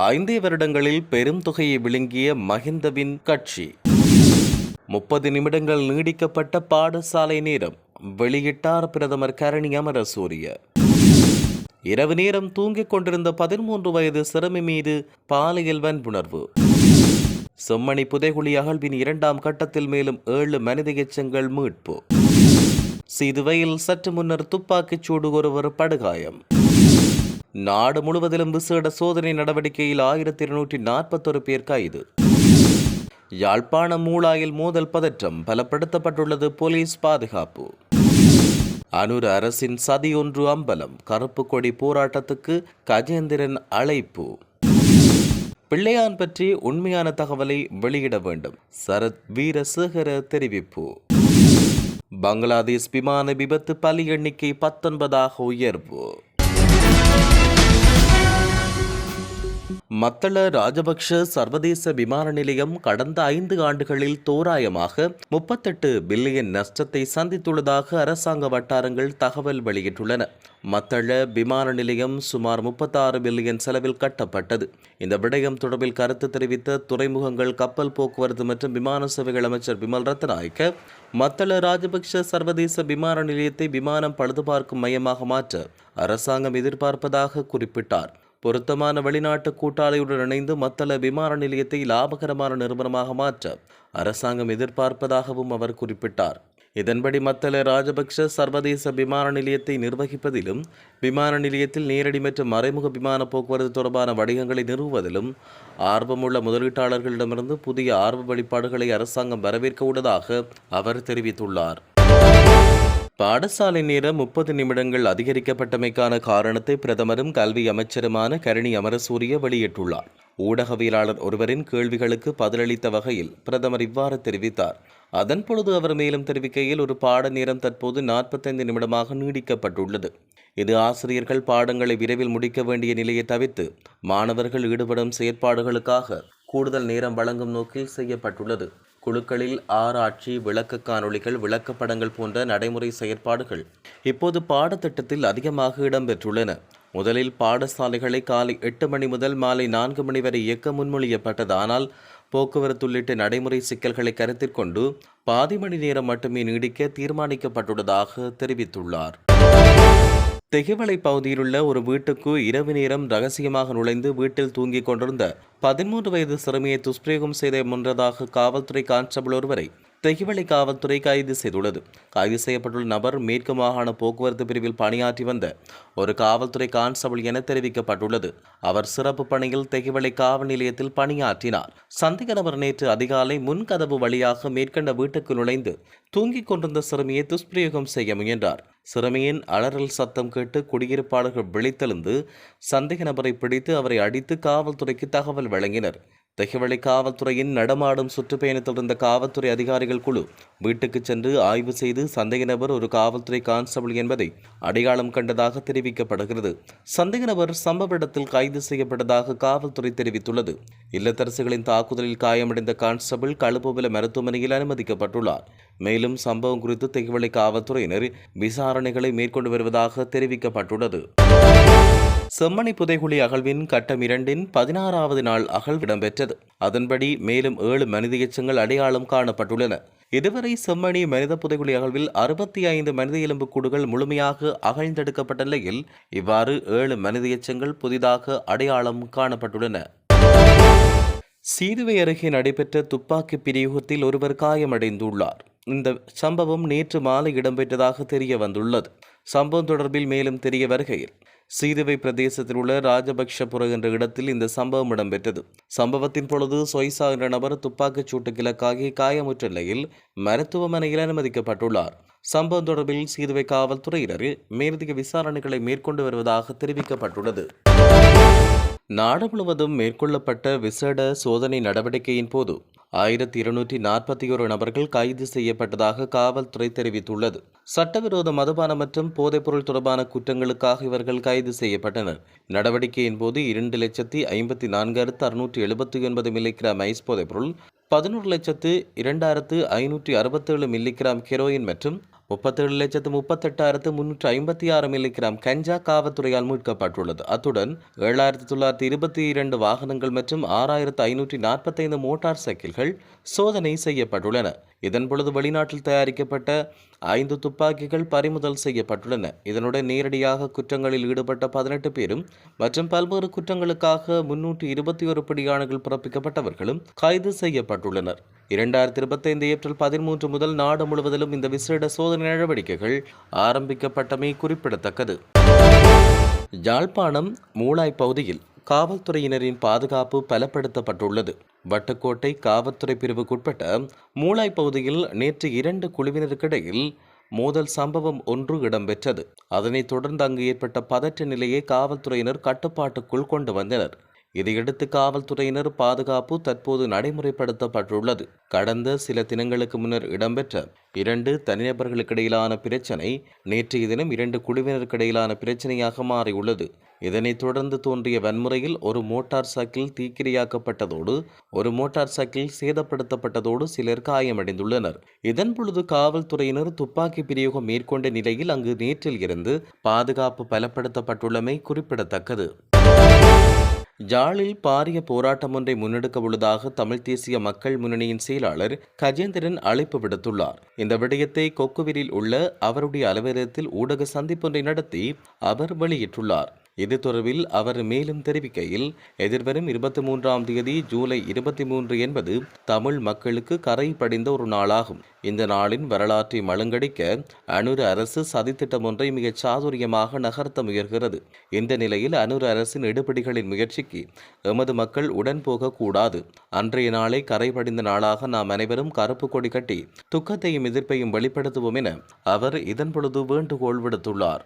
ஐந்தே வருடங்களில் பெரும் தொகையை விழுங்கிய மஹிந்தவின் கட்சி. முப்பது நிமிடங்கள் நீடிக்கப்பட்ட பாடசாலை நேரம் வெளியிட்டார் பிரதமர் கரணி அமரசூரிய. இரவு நேரம் தூங்கிக் கொண்டிருந்த பதிமூன்று வயது சிறுமி மீது பாலியல் வன்புணர்வு. செம்மணி புதைகுழி அகழ்வின் இரண்டாம் கட்டத்தில் மேலும் ஏழு மனித எச்சங்கள் மீட்பு. சிதுவையில் சற்று முன்னர் துப்பாக்கிச் சூடு ஒருவர் படுகாயம். நாடு முழுவதிலும் விசேட சோதனை நடவடிக்கையில் ஆயிரத்தி இருநூற்றி நாற்பத்தொரு பேர் கைது. யாழ்ப்பாணம் மூளாயில் மோதல் பதற்றம் பலப்படுத்தப்பட்டுள்ளது போலீஸ் பாதுகாப்பு. அனுர அரசின் சதி ஒன்று அம்பலம் கருப்பு கொடி போராட்டத்துக்கு கஜேந்திரன் அழைப்பு. பிள்ளையான் பற்றி உண்மையான தகவலை வெளியிட வேண்டும் சரத் வீரசேகர தெரிவிப்பு. பங்களாதேஷ் விமான விபத்து பலி எண்ணிக்கை பத்தொன்பதாக உயர்வு. மத்தள ராஜபக்ஷ சர்வதேச விமான நிலையம் கடந்த ஐந்து ஆண்டுகளில் தோராயமாக முப்பத்தெட்டு பில்லியன் நஷ்டத்தை சந்தித்துள்ளதாக அரசாங்க வட்டாரங்கள் தகவல் வெளியிட்டுள்ளன. மத்தள விமான நிலையம் சுமார் முப்பத்தாறு பில்லியன் செலவில் கட்டப்பட்டது. இந்த விடயம் தொடர்பில் கருத்து தெரிவித்த துறைமுகங்கள் கப்பல் போக்குவரத்து மற்றும் விமான சேவைகள் அமைச்சர் விமல் ரத்நாயக்க மத்தள ராஜபக்ஷ சர்வதேச விமான நிலையத்தை விமானம் பழுதுபார்க்கும் மையமாக மாற்ற அரசாங்கம் எதிர்பார்ப்பதாக குறிப்பிட்டார். பொருத்தமான வெளிநாட்டு கூட்டாளியுடன் இணைந்து மத்தள விமான நிலையத்தை லாபகரமான நிறுவனமாக மாற்ற அரசாங்கம் எதிர்பார்ப்பதாகவும் அவர் குறிப்பிட்டார். இதன்படி மத்தள ராஜபக்ஷ சர்வதேச விமான நிலையத்தை நிர்வகிப்பதிலும் விமான நிலையத்தில் நேரடி மற்றும் மறைமுக விமான போக்குவரத்து தொடர்பான வணிகங்களை நிறுவுவதிலும் ஆர்வமுள்ள முதலீட்டாளர்களிடமிருந்து புதிய ஆர்வ வழிபாடுகளை அரசாங்கம் வரவேற்க உள்ளதாக அவர் தெரிவித்துள்ளார். பாடசாலை நேரம் முப்பது நிமிடங்கள் அதிகரிக்கப்பட்டமைக்கான காரணத்தை பிரதமரும் கல்வி அமைச்சருமான கரணி அமரசூரிய வெளியிட்டுள்ளார். ஊடகவியலாளர் ஒருவரின் கேள்விகளுக்கு பதிலளித்த வகையில் பிரதமர் இவ்வாறு தெரிவித்தார். அதன் பொழுது அவர் மேலும் தெரிவிக்கையில் ஒரு பாட நேரம் தற்போது நாற்பத்தைந்து நிமிடமாக நீடிக்கப்பட்டுள்ளது. இது ஆசிரியர்கள் பாடங்களை விரைவில் முடிக்க வேண்டிய நிலையை தவிர்த்து மாணவர்கள் ஈடுபடும் செயற்பாடுகளுக்காக கூடுதல் நேரம் வழங்கும் நோக்கில் செய்யப்பட்டுள்ளது. குழுக்களில் ஆராய்ச்சி விளக்க காணொளிகள் விளக்கப்படங்கள் போன்ற நடைமுறை செயற்பாடுகள் இப்போது பாடத்திட்டத்தில் அதிகமாக இடம்பெற்றுள்ளன. முதலில் பாடசாலைகளை காலை எட்டு மணி முதல் மாலை நான்கு மணி வரை இயக்க முன்மொழியப்பட்டது. ஆனால் போக்குவரத்து உள்ளிட்ட நடைமுறை சிக்கல்களை கருத்தில் கொண்டு பாதி மணி நேரம் மட்டுமே நீடிக்க தீர்மானிக்கப்பட்டுள்ளதாக தெரிவித்துள்ளார். தெகிவளை பகுதியிலுள்ள ஒரு வீட்டுக்கு இரவு நேரம் ரகசியமாக நுழைந்து வீட்டில் தூங்கிக் கொண்டிருந்த பதிமூன்று வயது சிறுமியை துஷ்பிரயோகம் செய்த முன்றதாக காவல்துறை கான்ஸ்டபிள் ஒருவரை தெகிவளை காவல்துறை கைது செய்துள்ளது. கைது செய்யப்பட்டுள்ள நபர் மேற்கு மாகாண போக்குவரத்து பிரிவில் பணியாற்றி வந்த ஒரு காவல்துறை கான்ஸ்டபிள் என தெரிவிக்கப்பட்டுள்ளது. அவர் சிறப்பு பணியில் தெகிவளை காவல் நிலையத்தில் பணியாற்றினார். சந்தேக நபர் நேற்று அதிகாலை முன்கதவு வழியாக மேற்கண்ட வீட்டுக்கு நுழைந்து தூங்கிக் கொண்டிருந்த சிறுமியை துஷ்பிரயோகம் செய்ய முயன்றார். சிறுமியின் அலறல் சத்தம் கேட்டு குடியிருப்பாளர்கள் விழித்தெழுந்து சந்தேக நபரை பிடித்து அவரை அடித்து காவல்துறைக்கு தகவல் வழங்கினர். தெஹவளி காவல்துறையின் நடமாடும் சுற்றுப்பயணத்தில் இருந்த காவல்துறை அதிகாரிகள் குழு வீட்டுக்கு சென்று ஆய்வு செய்து சந்தேக நபர் ஒரு காவல்துறை கான்ஸ்டபிள் என்பதை அடையாளம் கண்டதாக தெரிவிக்கப்படுகிறது. சந்தேக நபர் சம்பவ இடத்தில் கைது செய்யப்பட்டதாக காவல்துறை தெரிவித்துள்ளது. இல்லத்தரசுகளின் தாக்குதலில் காயமடைந்த கான்ஸ்டபிள் களுப்புவில மருத்துவமனையில் அனுமதிக்கப்பட்டுள்ளார். மேலும் சம்பவம் குறித்து தெஹவளி காவல்துறையினர் விசாரணைகளை மேற்கொண்டு வருவதாக தெரிவிக்கப்பட்டுள்ளது. செம்மணி புதைகுழி அகழ்வின் கட்டம் இரண்டின் பதினாறாவது நாள் அகழ்வு இடம்பெற்றது. அதன்படி மேலும் ஏழு மனித எச்சங்கள் அடையாளம் காணப்பட்டுள்ளன. இதுவரை செம்மணி மனித புதைகுழி அகழ்வில் அறுபத்தி ஐந்து மனித எலும்பு கூடுகள் முழுமையாக அகழ்ந்தெடுக்கப்பட்ட நிலையில் இவ்வாறு ஏழு மனித எச்சங்கள் புதிதாக அடையாளம் காணப்பட்டுள்ளன. சீதுவை அருகே நடைபெற்ற துப்பாக்கி பிரயோகத்தில் ஒருவர் காயமடைந்துள்ளார். இந்த சம்பவம் நேற்று மாலை இடம்பெற்றதாக தெரிய வந்துள்ளது சம்பவம் தொடர்பில் மேலும் தெரிய வருகையில் சீதுவை பிரதேசத்தில் உள்ள ராஜபக்ஷபுர என்ற இடத்தில் இந்த சம்பவம் இடம்பெற்றது. சம்பவத்தின் பொழுது சொய்சா என்ற நபர் துப்பாக்கிச் சூட்டுக்கு இலக்காகி காயமுற்ற நிலையில் மருத்துவமனையில் அனுமதிக்கப்பட்டுள்ளார். சம்பவம் தொடர்பில் சீதுவை காவல்துறையினர் மேலதிக விசாரணைகளை மேற்கொண்டு வருவதாக தெரிவிக்கப்பட்டுள்ளது. நாடு முழுவதும் மேற்கொள்ளப்பட்ட விசேட சோதனை நடவடிக்கையின் போது ஆயிரத்தி இருநூற்றி நாற்பத்தி ஒரு நபர்கள் கைது செய்யப்பட்டதாக காவல்துறை தெரிவித்துள்ளது. சட்டவிரோத மதுபானம் மற்றும் போதைப்பொருள் தொடர்பான குற்றங்களுக்காக இவர்கள் கைது செய்யப்பட்டனர். நடவடிக்கையின் போது இரண்டு லட்சத்தி ஐம்பத்தி நான்காயிரத்து அறுநூற்றி எழுபத்தி ஒன்பது மில்லிகிராம் ஐஸ் போதைப்பொருள் பதினோரு லட்சத்து இரண்டாயிரத்து ஐநூற்றி அறுபத்தேழு மில்லிகிராம் ஹெரோயின் மற்றும் முப்பத்தேழு லட்சத்து முப்பத்தெட்டாயிரத்து முன்னூற்று ஐம்பத்தி ஆறு மில்லிகிராம் கஞ்சா காவல்துறையால் மீட்கப்பட்டுள்ளது. அத்துடன் ஏழாயிரத்தி தொள்ளாயிரத்தி இருபத்தி இரண்டு வாகனங்கள் மற்றும் ஆறாயிரத்து ஐநூற்றி நாற்பத்தைந்து மோட்டார் சைக்கிள்கள் சோதனை செய்யப்பட்டுள்ளன. இதன்பொழுது வெளிநாட்டில் தயாரிக்கப்பட்ட ஐந்து துப்பாக்கிகள் பறிமுதல் செய்யப்பட்டுள்ளன. இதனுடன் நேரடியாக குற்றங்களில் ஈடுபட்ட பதினெட்டு பேரும் மற்றும் பல்வேறு குற்றங்களுக்காக முன்னூற்றி இருபத்தி ஒரு பிடியாணைகள் பிறப்பிக்கப்பட்டவர்களும் கைது செய்யப்பட்டுள்ளனர். இரண்டாயிரத்தி இருபத்தைந்து ஏப்ரல் பதிமூன்று முதல் நாடு முழுவதிலும் இந்த விசேட சோதனை நடவடிக்கைகள் ஆரம்பிக்கப்பட்டமை குறிப்பிடத்தக்கது. யாழ்ப்பாணம் மூளாய் பகுதியில் காவல்துறையினரின் பாதுகாப்பு பலப்படுத்தப்பட்டுள்ளது. வட்டுக்கோட்டை காவல்துறை பிரிவுக்குட்பட்ட மூளாய் பகுதியில் நேற்று இரண்டு குழுவினருக்கிடையில் மோதல் சம்பவம் ஒன்று இடம்பெற்றது. அதனைத் தொடர்ந்து அங்கு ஏற்பட்ட பதற்ற நிலையை காவல்துறையினர் கட்டுப்பாட்டுக்குள் கொண்டு வந்தனர். இதையடுத்து காவல்துறையினர் பாதுகாப்பு தற்போது நடைமுறைப்படுத்தப்பட்டுள்ளது. கடந்த சில தினங்களுக்கு முன்னர் இடம்பெற்ற இரண்டு தனிநபர்களுக்கிடையிலான பிரச்சினை நேற்றைய தினம் இரண்டு குழுவினருக்கிடையிலான பிரச்சனையாக மாறியுள்ளது. இதனைத் தொடர்ந்து தோன்றிய வன்முறையில் ஒரு மோட்டார் சைக்கிள் தீக்கிரையாக்கப்பட்டதோடு ஒரு மோட்டார் சைக்கிள் சேதப்படுத்தப்பட்டதோடு சிலர் காயமடைந்துள்ளனர். இதன் பொழுது காவல்துறையினர் துப்பாக்கி பிரயோகம் மேற்கொண்ட நிலையில் அங்கு நேற்றில் இருந்து பாதுகாப்பு பலப்படுத்தப்பட்டுள்ளமை குறிப்பிடத்தக்கது. ஜாழில் பாரிய போராட்டம் ஒன்றை முன்னெடுக்க உள்ளதாக தமிழ் தேசிய மக்கள் முன்னணியின் செயலாளர் கஜேந்திரன் அழைப்பு விடுத்துள்ளார். இந்த விடயத்தை கொக்குவிலில் உள்ள அவருடைய அலுவலகத்தில் ஊடக சந்திப்பொன்றை நடத்தி அவர் வெளியிட்டுள்ளார். இது தொடர்பில் அவர் மேலும் தெரிவிக்கையில் எதிர்வரும் இருபத்தி மூன்றாம் தேதி ஜூலை இருபத்தி மூன்று என்பது தமிழ் மக்களுக்கு கரை படிந்த ஒரு நாளாகும். இந்த நாளின் வரலாற்றை மழுங்கடிக்க அனுர அரசு சதித்திட்டம் ஒன்றை மிகச் சாதுரியமாக நகர்த்த முயல்கிறது. இந்த நிலையில் அனுர அரசின் எடுபடிகளின் முயற்சிக்கு எமது மக்கள் உடன் போகக்கூடாது. அன்றைய நாளை கரை படிந்த நாளாக நாம் அனைவரும் கருப்பு கொடி கட்டி துக்கத்தையும் எதிர்ப்பையும் வெளிப்படுத்துவோம் என அவர் இதன் பொழுது வேண்டுகோள் விடுத்துள்ளார்.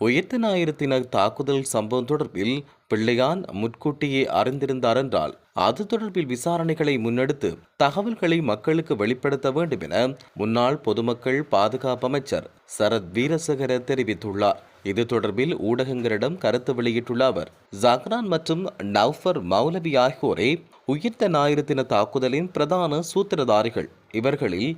உயிர்த்த ஞாயிறத்தினர் தாக்குதல் சம்பவம் தொடர்பில் பிள்ளையான் முன்கூட்டியே அறிந்திருந்தார் என்றால் அது தொடர்பில் விசாரணைகளை முன்னெடுத்து தகவல்களை மக்களுக்கு வெளிப்படுத்த வேண்டும் என முன்னாள் பொதுமக்கள் பாதுகாப்பு அமைச்சர் சரத் வீரசேகர தெரிவித்துள்ளார். இது தொடர்பில் ஊடகங்களிடம் கருத்து வெளியிட்டுள்ள அவர் ஜக்ரான் மற்றும் நவ்ஃபர் மௌலவி ஆகியோரே உயிர்த்த ஞாயிறு தின தாக்குதலின் பிரதான சூத்திரதாரிகள் இவர்களில்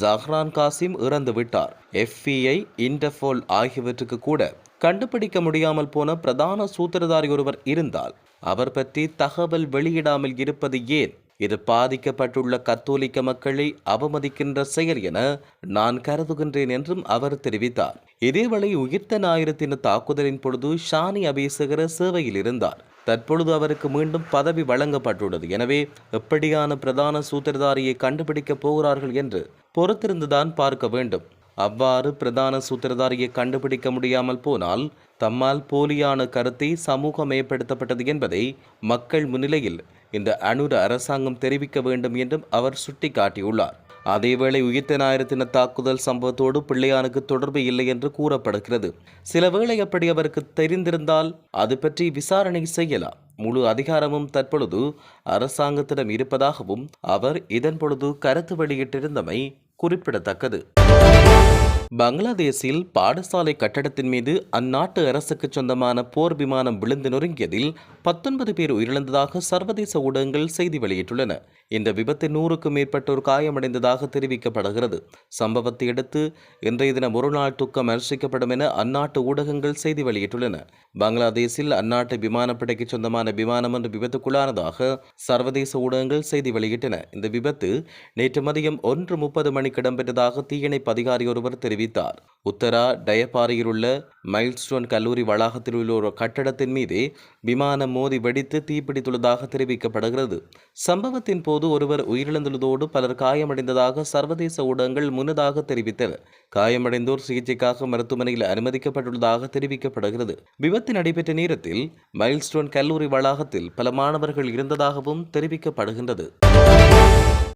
ஜஹ்ரான் காசிம் இறந்துவிட்டார் எஃபிஐ இன்டர்போல் ஆகியவற்றுக்கு கூட கண்டுபிடிக்க முடியாமல் போன பிரதான சூத்திரதாரி ஒருவர் இருந்தால் அவர் பற்றி தகவல் வெளியிடாமல் இருப்பது ஏன்? இது பாதிக்கப்பட்டுள்ள கத்தோலிக்க மக்களை அவமதிக்கின்ற செயல் என நான் கருதுகின்றேன் என்றும் அவர் தெரிவித்தார். இதேவேளை உயிர்த்த ஞாயிறு தாக்குதலின் பொழுது ஷானி அபேசகர சேவையில் இருந்தார். தற்பொழுது அவருக்கு மீண்டும் பதவி வழங்கப்பட்டுள்ளது. எனவே எப்படியான பிரதான சூத்திரதாரியை கண்டுபிடிக்கப் போகிறார்கள் என்று பொறுத்திருந்துதான் பார்க்க வேண்டும். அவ்வாறு பிரதான சூத்திரதாரியை கண்டுபிடிக்க முடியாமல் போனால் தம்மால் போலியான கருத்தை சமூகமயப்படுத்தப்பட்டது என்பதை மக்கள் முன்னிலையில் இந்த அனுர அரசாங்கம் தெரிவிக்க வேண்டும் என்றும் அவர் சுட்டிக்காட்டியுள்ளார். அதேவேளை உயிர்த்த ஞாயிறு தாக்குதல் சம்பவத்தோடு பிள்ளையானுக்கு தொடர்பு இல்லை என்று கூறப்படுகிறது. சில வேளை அப்படி அவருக்கு தெரிந்திருந்தால் அது பற்றி விசாரணை செய்யலாம். முழு அதிகாரமும் தற்பொழுது அரசாங்கத்திடம் இருப்பதாகவும் அவர் இதன் பொழுது கருத்து வெளியிட்டிருந்தமை குறிப்பிடத்தக்கது. பங்களாதேஷில் பாடசாலை கட்டடத்தின் மீது அந்நாட்டு அரசுக்கு சொந்தமான போர் விமானம் விழுந்து நொறுங்கியதில் பத்தொன்பது பேர் உயிரிழந்ததாக சர்வதேச ஊடகங்கள் செய்தி வெளியிட்டுள்ளன. இந்த விபத்தில் நூறுக்கும் மேற்பட்டோர் காயமடைந்ததாக தெரிவிக்கப்படுகிறது. சம்பவத்தை அடுத்து இன்றைய தினம் ஒரு நாள் துக்கம் அனுஷ்டிக்கப்படும் என அந்நாட்டு ஊடகங்கள் செய்தி வெளியிட்டுள்ளன. பங்களாதேஷில் அந்நாட்டு விமானப்படைக்கு சொந்தமான விமானம் ஒன்று விபத்துக்குள்ளானதாக சர்வதேச ஊடகங்கள் செய்தி வெளியிட்டன. இந்த விபத்து நேற்று மதியம் ஒன்று முப்பது மணிக்கு இடம்பெற்றதாக தீயணைப்பு அதிகாரி ஒருவர் தெரிவித்தார். உத்தரா டயபாரியில் உள்ள மைல்ஸ்டோன் கல்லூரி வளாகத்தில் உள்ள ஒரு கட்டடத்தின் மீதே விமானம் மோதி வெடித்து தீப்பிடித்துள்ளதாக தெரிவிக்கப்படுகிறது. சம்பவத்தின் போது ஒருவர் உயிரிழந்துள்ளதோடு பலர் காயமடைந்ததாக சர்வதேச ஊடகங்கள் முன்னதாக தெரிவித்தன. காயமடைந்தோர் சிகிச்சைக்காக மருத்துவமனையில் அனுமதிக்கப்பட்டுள்ளதாக தெரிவிக்கப்படுகிறது. விபத்து நடைபெற்ற நேரத்தில் மைல்ஸ்டோன் கல்லூரி வளாகத்தில் பல மாணவர்கள் இருந்ததாகவும் தெரிவிக்கப்படுகின்றது.